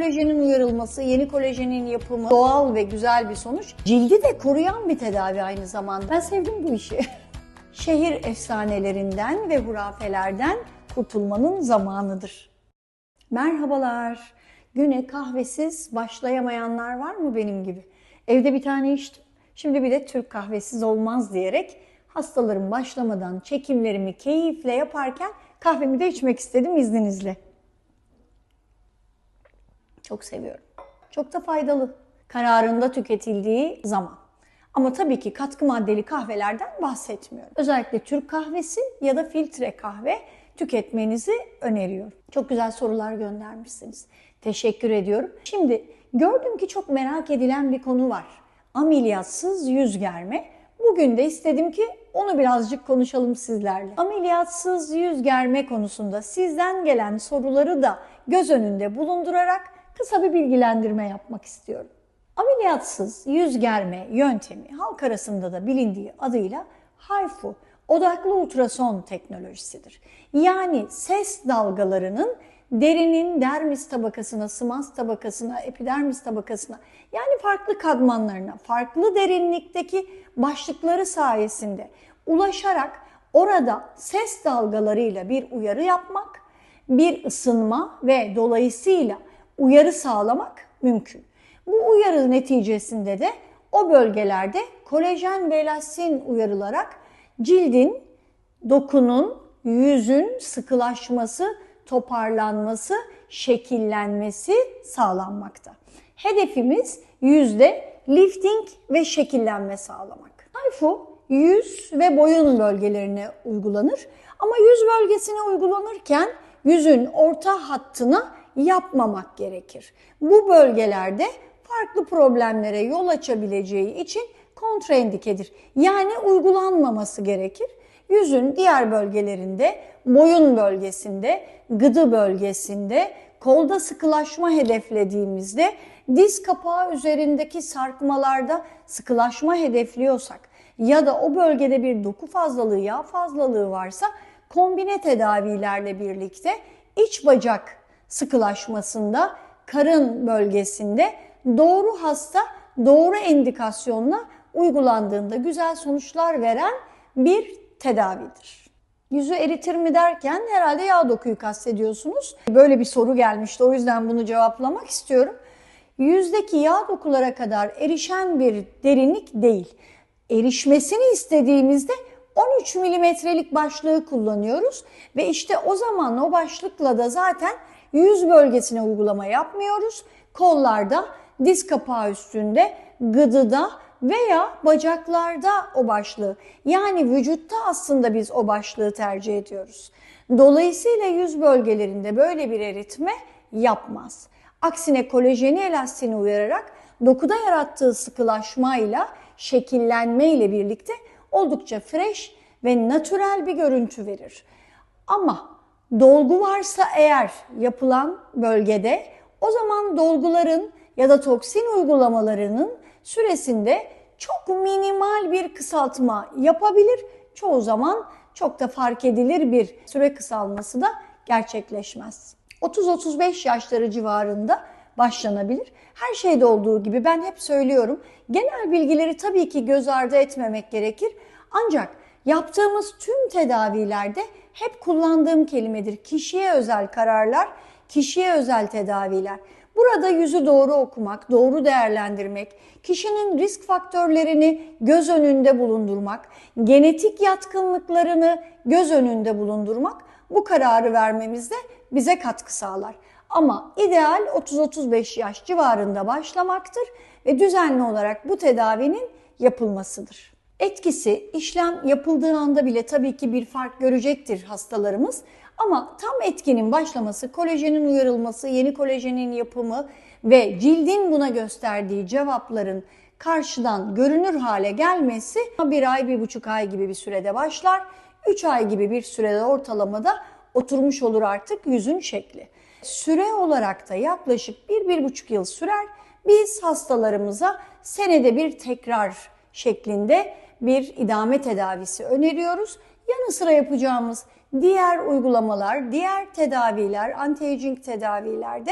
Kolajenin uyarılması, yeni kolajenin yapımı doğal ve güzel bir sonuç. Cildi de koruyan bir tedavi aynı zamanda. Ben sevdim bu işi. Şehir efsanelerinden ve hurafelerden kurtulmanın zamanıdır. Merhabalar. Güne kahvesiz başlayamayanlar var mı benim gibi? Evde bir tane içtim. Şimdi bir de Türk kahvesiz olmaz diyerek hastalarım başlamadan çekimlerimi keyifle yaparken kahvemi de içmek istedim izninizle. Çok seviyorum. Çok da faydalı. Kararında tüketildiği zaman. Ama tabii ki katkı maddeli kahvelerden bahsetmiyorum. Özellikle Türk kahvesi ya da filtre kahve tüketmenizi öneriyorum. Çok güzel sorular göndermişsiniz. Teşekkür ediyorum. Şimdi gördüm ki çok merak edilen bir konu var. Ameliyatsız yüz germe. Bugün de istedim ki onu birazcık konuşalım sizlerle. Ameliyatsız yüz germe konusunda sizden gelen soruları da göz önünde bulundurarak kısa bir bilgilendirme yapmak istiyorum. Ameliyatsız yüz germe yöntemi halk arasında da bilindiği adıyla HIFU, odaklı ultrason teknolojisidir. Yani ses dalgalarının derinin dermis tabakasına, sımas tabakasına, epidermis tabakasına yani farklı kadmanlarına, farklı derinlikteki başlıkları sayesinde ulaşarak orada ses dalgalarıyla bir uyarı yapmak, bir ısınma ve dolayısıyla uyarı sağlamak mümkün. Bu uyarı neticesinde de o bölgelerde kolajen ve elastin uyarılarak cildin, dokunun, yüzün sıkılaşması, toparlanması, şekillenmesi sağlanmakta. Hedefimiz yüzde lifting ve şekillenme sağlamak. HIFU yüz ve boyun bölgelerine uygulanır ama yüz bölgesine uygulanırken yüzün orta hattına yapmamak gerekir. Bu bölgelerde farklı problemlere yol açabileceği için kontraindikedir. Yani uygulanmaması gerekir. Yüzün diğer bölgelerinde, boyun bölgesinde, gıdı bölgesinde, kolda sıkılaşma hedeflediğimizde, diz kapağı üzerindeki sarkmalarda sıkılaşma hedefliyorsak ya da o bölgede bir doku fazlalığı, yağ fazlalığı varsa kombine tedavilerle birlikte iç bacak sıkılaşmasında, karın bölgesinde doğru hasta doğru endikasyonla uygulandığında güzel sonuçlar veren bir tedavidir. Yüzü eritir mi derken herhalde yağ dokuyu kastediyorsunuz. Böyle bir soru gelmişti o yüzden bunu cevaplamak istiyorum. Yüzdeki yağ dokulara kadar erişen bir derinlik değil. Erişmesini istediğimizde 13 milimetrelik başlığı kullanıyoruz ve işte o zaman o başlıkla da zaten yüz bölgesine uygulama yapmıyoruz. Kollarda, diz kapağı üstünde, gıdıda veya bacaklarda o başlığı yani vücutta aslında biz o başlığı tercih ediyoruz. Dolayısıyla yüz bölgelerinde böyle bir eritme yapmaz. Aksine kolajeni elastini uyararak dokuda yarattığı sıkılaşmayla, şekillenme ile birlikte oldukça fresh ve natürel bir görüntü verir. Ama dolgu varsa eğer yapılan bölgede o zaman dolguların ya da toksin uygulamalarının süresinde çok minimal bir kısaltma yapabilir. Çoğu zaman çok da fark edilir bir süre kısalması da gerçekleşmez. 30-35 yaşları civarında başlanabilir. Her şeyde olduğu gibi ben hep söylüyorum. Genel bilgileri tabii ki göz ardı etmemek gerekir. Ancak yaptığımız tüm tedavilerde hep kullandığım kelimedir. Kişiye özel kararlar, kişiye özel tedaviler. Burada yüzü doğru okumak, doğru değerlendirmek, kişinin risk faktörlerini göz önünde bulundurmak, genetik yatkınlıklarını göz önünde bulundurmak bu kararı vermemizde bize katkı sağlar. Ama ideal 30-35 yaş civarında başlamaktır ve düzenli olarak bu tedavinin yapılmasıdır. Etkisi işlem yapıldığı anda bile tabii ki bir fark görecektir hastalarımız. Ama tam etkinin başlaması, kolajenin uyarılması, yeni kolajenin yapımı ve cildin buna gösterdiği cevapların karşıdan görünür hale gelmesi bir ay, bir buçuk ay gibi bir sürede başlar. Üç ay gibi bir sürede ortalamada oturmuş olur artık yüzün şekli. Süre olarak da yaklaşık bir, bir buçuk yıl sürer. Biz hastalarımıza senede bir tekrar şeklinde bir idame tedavisi öneriyoruz. Yanı sıra yapacağımız diğer uygulamalar, diğer tedaviler, anti-aging tedavilerde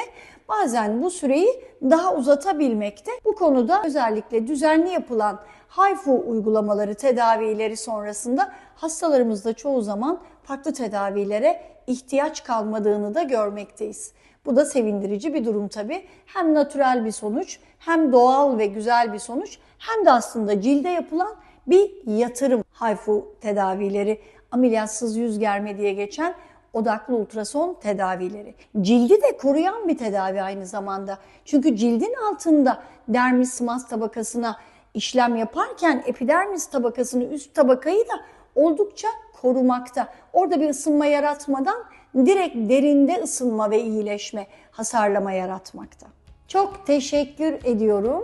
bazen bu süreyi daha uzatabilmekte. Bu konuda özellikle düzenli yapılan HIFU uygulamaları, tedavileri sonrasında hastalarımızda çoğu zaman farklı tedavilere ihtiyaç kalmadığını da görmekteyiz. Bu da sevindirici bir durum tabii. Hem natürel bir sonuç, hem doğal ve güzel bir sonuç, hem de aslında cilde yapılan bir yatırım. HIFU tedavileri, ameliyatsız yüz germe diye geçen odaklı ultrason tedavileri. Cildi de koruyan bir tedavi aynı zamanda. Çünkü cildin altında dermis sımas tabakasına işlem yaparken epidermis tabakasını üst tabakayı da oldukça korumakta. Orada bir ısınma yaratmadan direkt derinde ısınma ve iyileşme, hasarlama yaratmakta. Çok teşekkür ediyorum.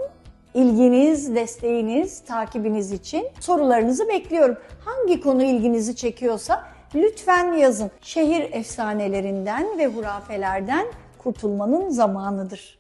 İlginiz, desteğiniz, takibiniz için sorularınızı bekliyorum. Hangi konu ilginizi çekiyorsa lütfen yazın. Şehir efsanelerinden ve hurafelerden kurtulmanın zamanıdır.